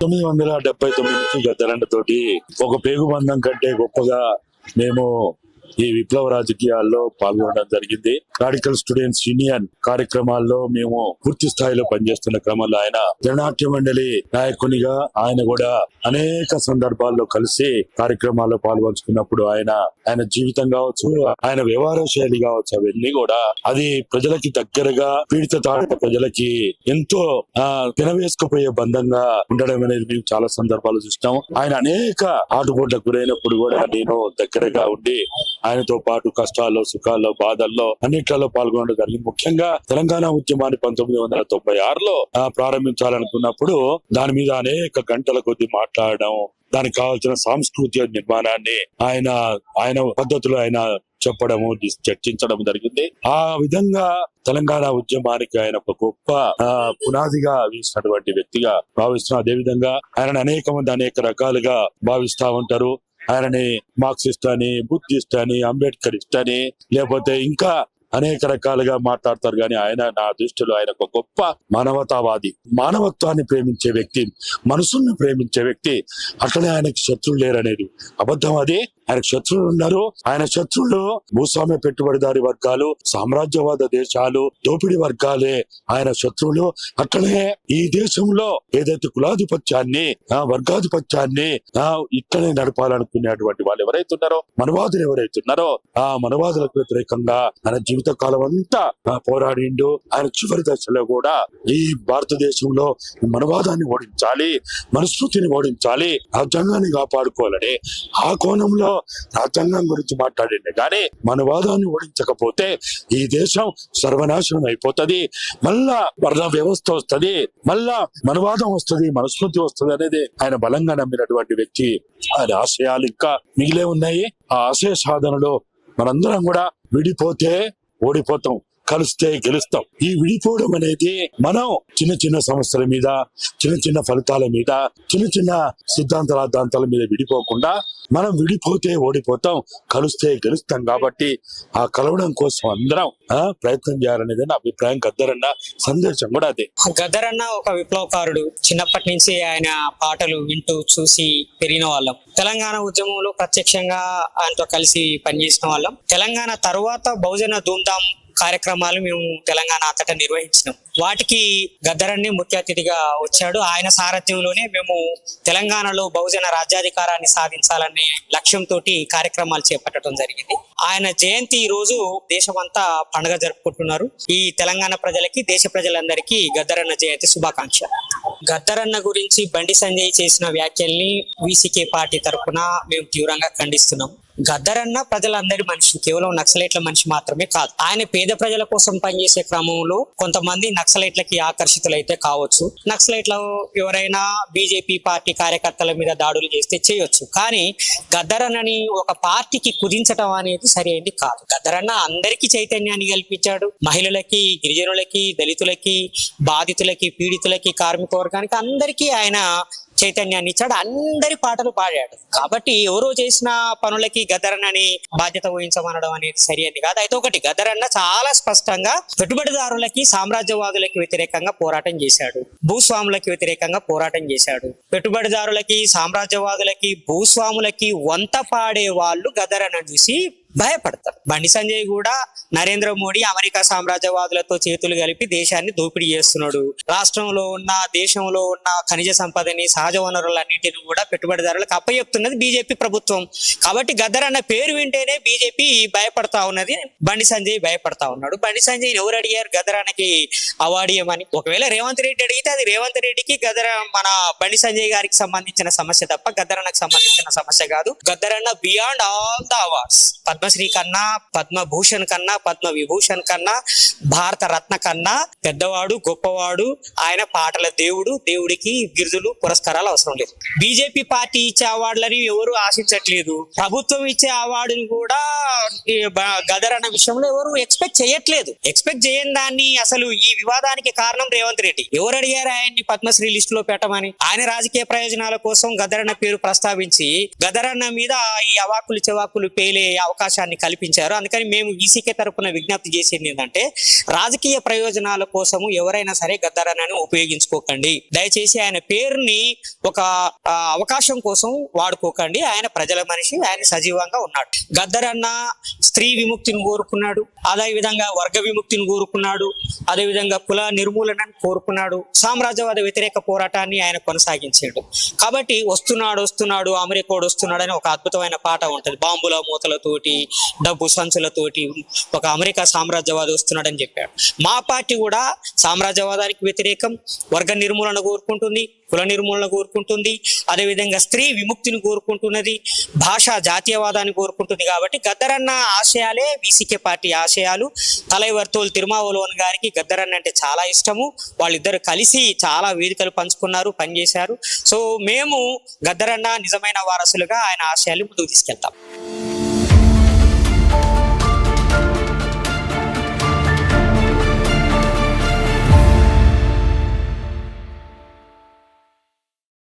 తొమ్మిది వందల డెబ్బై తొమ్మిది నుంచి గద్దరండ తోటి ఒక పేగుబంధం కంటే గొప్పగా మేము ఈ విప్లవ రాజకీయాల్లో పాల్గొనడం జరిగింది. రాడికల్ స్టూడెంట్స్ యూనియన్ కార్యక్రమాల్లో మేము పూర్తి స్థాయిలో పనిచేస్తున్న క్రమంలో ఆయన జననాట్య మండలి నాయకునిగా ఆయన కూడా అనేక సందర్భాల్లో కలిసి కార్యక్రమాల్లో పాల్గొంచుకున్నప్పుడు ఆయన ఆయన జీవితం కావచ్చు ఆయన వ్యవహార శైలి కావచ్చు అవన్నీ కూడా అది ప్రజలకి దగ్గరగా పీడిత తాడిత ప్రజలకి ఎంతో ఆ తినవేసుకుపోయే బంధంగా ఉండడం అనేది మేము చాలా సందర్భాలు చూస్తాం ఆయన అనేక ఆటుపోట్లకు గురైనప్పుడు కూడా నేను దగ్గరగా ఉండి ఆయనతో పాటు కష్టాల్లో సుఖాల్లో బాధల్లో అన్నిట్లలో పాల్గొనడం జరిగింది. ముఖ్యంగా తెలంగాణ ఉద్యమాన్ని పంతొమ్మిది వందల తొంభై ఆరులో ప్రారంభించాలనుకున్నప్పుడు దాని మీద అనేక గంటల కొద్ది మాట్లాడడం దానికి కావాల్సిన సాంస్కృతిక నిర్మాణాన్ని ఆయన ఆయన పద్ధతులు ఆయన చెప్పడము చర్చించడం జరిగింది. ఆ విధంగా తెలంగాణ ఉద్యమానికి ఆయన ఒక గొప్ప ఆ, పునాదిగా వేసినటువంటి వ్యక్తిగా భావిస్తున్నాం. అదే విధంగా ఆయన అనేక మంది అనేక రకాలుగా భావిస్తా ఉంటారు. ఆయనని మార్క్సిస్ట్ అని బుద్ధిస్ట్ అని అంబేద్కరిస్ట్ అని లేకపోతే ఇంకా అనేక రకాలుగా మాట్లాడతారు. కానీ ఆయన నా దృష్టిలో ఆయన ఒక గొప్ప మానవతావాది. మానవత్వాన్ని ప్రేమించే వ్యక్తి మనసుల్ని ప్రేమించే వ్యక్తి అట్లనే ఆయనకు శత్రువులు లేరనేది. అబద్ధం అది. ఆయన శత్రువులు ఉన్నారు. ఆయన శత్రువులు భూస్వామ్య పెట్టుబడిదారి వర్గాలు సామ్రాజ్యవాద దేశాలు దోపిడీ వర్గాలే. ఆయన శత్రువులు అక్కడే ఈ దేశంలో ఏదైతే కులాధిపత్యాన్ని ఆ వర్గాధిపత్యాన్ని ఆ ఇక్కడే నడపాలనుకునేటువంటి వాళ్ళు ఎవరైతే ఉన్నారో మనవాదులు ఎవరైతే ఉన్నారో ఆ మనవాదులకు వ్యతిరేకంగా ఆయన జీవిత కాలం అంతా పోరాడిండు. ఆయన చివరి దశలో కూడా ఈ భారతదేశంలో ఈ మనవాదాన్ని ఓడించాలి మనస్మృతిని ఓడించాలి రాజ్యాంగాన్ని కాపాడుకోవాలని ఆ కోణంలో రాజ్యాంగం గురించి మాట్లాడండి కానీ మనవాదాన్ని ఓడించకపోతే ఈ దేశం సర్వనాశనం అయిపోతది. మళ్ళా వర్ణ వ్యవస్థ వస్తది. మళ్ళా మనవాదం వస్తుంది మనస్మృతి వస్తది అనేది ఆయన బలంగా నమ్మినటువంటి వ్యక్తి ఆయన ఆశయాలు ఇంకా మిగిలే ఉన్నాయి. ఆ ఆశయ సాధనలో మనందరం కూడా విడిపోతే ఓడిపోతాం. కలిస్తే గెలుస్తాం. ఈ విడిపోవడం అనేది మనం చిన్న చిన్న సమస్యల మీద చిన్న చిన్న ఫలితాల మీద చిన్న చిన్న సిద్ధాంత రాద్ధాంతాల మీద విడిపోకుండా మనం విడిపోతే ఓడిపోతాం కలిస్తే గెలుస్తాం కాబట్టి ఆ కలవడం కోసం అందరం ప్రయత్నం చేయాలనేది నా అభిప్రాయం. గద్దరన్న సందేశం కూడా అదే. గద్దరన్న ఒక విప్లవకారుడు. చిన్నప్పటి నుంచి ఆయన పాటలు వింటూ చూసి పెరిగిన వాళ్ళం. తెలంగాణ ఉద్యమంలో ప్రత్యక్షంగా ఆయనతో కలిసి పనిచేసిన వాళ్ళం. తెలంగాణ తర్వాత బహుజన ధూమ్ధాం కార్యక్రమాలు మేము తెలంగాణ అంతటా నిర్వహించినాం. వాటికి గద్దరన్ని ముఖ్య అతిథిగా వచ్చాడు. ఆయన సారథ్యంలోనే మేము తెలంగాణలో బహుజన రాజ్యాధికారాన్ని సాధించాలనే లక్ష్యంతో కార్యక్రమాలు చేపట్టడం జరిగింది. ఆయన జయంతి ఈ రోజు దేశమంతా పండుగ జరుపుకుంటున్నారు. ఈ తెలంగాణ ప్రజలకి దేశ ప్రజలందరికీ గద్దరన్న జయంతి శుభాకాంక్ష గద్దరన్న గురించి బండి సంజయ్ చేసిన వ్యాఖ్యల్ని వీసీకే పార్టీ తరఫున మేము తీవ్రంగా ఖండిస్తున్నాం. గద్దరన్న ప్రజలందరి మనిషి కేవలం నక్సలైట్ల మనిషి మాత్రమే కాదు. ఆయన పేద ప్రజల కోసం పనిచేసే క్రమంలో కొంతమంది నక్సలైట్లకి ఆకర్షితులైతే కావచ్చు. నక్సలైట్ల ఎవరైనా బీజేపీ పార్టీ కార్యకర్తల మీద దాడులు చేస్తే చేయొచ్చు. కానీ గద్దరన్నని ఒక పార్టీకి కుదించడం అనేది సరైనది కాదు. గద్దరన్న అందరికీ చైతన్యాన్ని కల్పించాడు. మహిళలకి గిరిజనులకి దళితులకి బాధితులకి పీడితులకి కార్మిక వర్గానికి అందరికీ ఆయన చైతన్యాన్ని ఇచ్చాడు. అందరి పాటలు పాడాడు. కాబట్టి ఎవరో చేసిన పనులకి గదరనని బాధ్యత వహించమనడం అనేది సరి అని కాదు. అయితే ఒకటి గదరన్న చాలా స్పష్టంగా పెట్టుబడిదారులకి సామ్రాజ్యవాదులకి వ్యతిరేకంగా పోరాటం చేశాడు. భూస్వాములకి వ్యతిరేకంగా పోరాటం చేశాడు. పెట్టుబడిదారులకి సామ్రాజ్యవాదులకి భూస్వాములకి వంత పాడే వాళ్ళు గదరన్న చూసి భయపడతారు. బండి సంజయ్ కూడా నరేంద్ర మోడీ అమెరికా సామ్రాజ్యవాదులతో చేతులు కలిపి దేశాన్ని దోపిడీ చేస్తున్నాడు. రాష్ట్రంలో ఉన్న దేశంలో ఉన్న ఖనిజ సంపదని సహజ వనరులన్నింటినీ కూడా పెట్టుబడిదారులకు అప్పచెప్తున్నది బీజేపీ ప్రభుత్వం. కాబట్టి గద్దర్ అన్న పేరు వింటేనే బీజేపీ భయపడతా ఉన్నది బండి సంజయ్ భయపడతా ఉన్నాడు. బండి సంజయ్ ఎవరు అడిగారు? గదరానికి అవార్డు ఇవ్వమని. ఒకవేళ రేవంత్ రెడ్డి అడిగితే అది రేవంత్ రెడ్డికి గదర మన బండి సంజయ్ గారికి సంబంధించిన సమస్య తప్ప గద్దరన్నకు సంబంధించిన సమస్య కాదు. గద్దరన్న beyond all the awards Padma Shri కన్నా పద్మభూషణ్ కన్నా పద్మ విభూషణ్ కన్నా భారత రత్న కన్నా పెద్దవాడు గొప్పవాడు ఆయన పాటల దేవుడు దేవుడికి బిరుదులు పురస్కారాలు అవసరం లేదు. బీజేపీ పార్టీ ఇచ్చే అవార్డులని ఎవరు ఆశించట్లేదు. ప్రభుత్వం ఇచ్చే అవార్డుని కూడా గదర్ అన్న విషయంలో ఎవరు ఎక్స్పెక్ట్ చేయట్లేదు. ఎక్స్పెక్ట్ చేయని దాన్ని అసలు ఈ వివాదానికి కారణం రేవంత్ రెడ్డి. ఎవరు అడిగారు ఆయన్ని పద్మశ్రీ లిస్ట్లో పెట్టమని? ఆయన రాజకీయ ప్రయోజనాల కోసం గదరన్న పేరు ప్రస్తావించి గదరన్న మీద ఈ అవాకులు చెవాకులు పేలే అవకాశం అవకాశాన్ని కల్పించారు. అందుకని మేము ఈసీకే తరపున విజ్ఞప్తి చేసింది ఏంటంటే రాజకీయ ప్రయోజనాల కోసము ఎవరైనా సరే గద్దరన్నని ఉపయోగించుకోకండి. దయచేసి ఆయన పేరుని ఒక అవకాశం కోసం వాడుకోకండి. ఆయన ప్రజల మనిషి ఆయన సజీవంగా ఉన్నాడు. గద్దరన్న స్త్రీ విముక్తిని కోరుకున్నాడు అదే విధంగా వర్గ విముక్తిని కోరుకున్నాడు అదే విధంగా కుల నిర్మూలనని కోరుకున్నాడు సామ్రాజ్యవాద వ్యతిరేక పోరాటాన్ని ఆయన కొనసాగించాడు. కాబట్టి వస్తున్నాడు వస్తున్నాడు అమెరికోడు వస్తున్నాడు అని ఒక అద్భుతమైన పాట ఉంటుంది. బాంబుల మూతలతోటి డబ్బు సంచులతోటి ఒక అమెరికా సామ్రాజ్యవాది వస్తున్నాడని చెప్పాడు. మా పార్టీ కూడా సామ్రాజ్యవాదానికి వ్యతిరేకం వర్గ నిర్మూలన కోరుకుంటుంది కుల నిర్మూలన కోరుకుంటుంది అదేవిధంగా స్త్రీ విముక్తిని కోరుకుంటున్నది భాషా జాతీయవాదాన్ని కోరుకుంటుంది కాబట్టి గద్దరన్న ఆశయాలే బీసీకే పార్టీ ఆశయాలు. తలైవర్తోలు తిరుమావలోన్ గారికి గద్దరన్న అంటే చాలా ఇష్టము. వాళ్ళిద్దరు కలిసి చాలా వేదికలు పంచుకున్నారు పనిచేశారు. సో మేము గద్దరన్న నిజమైన వారసులుగా ఆయన ఆశయాలు ముందుకు తీసుకెళ్తాం.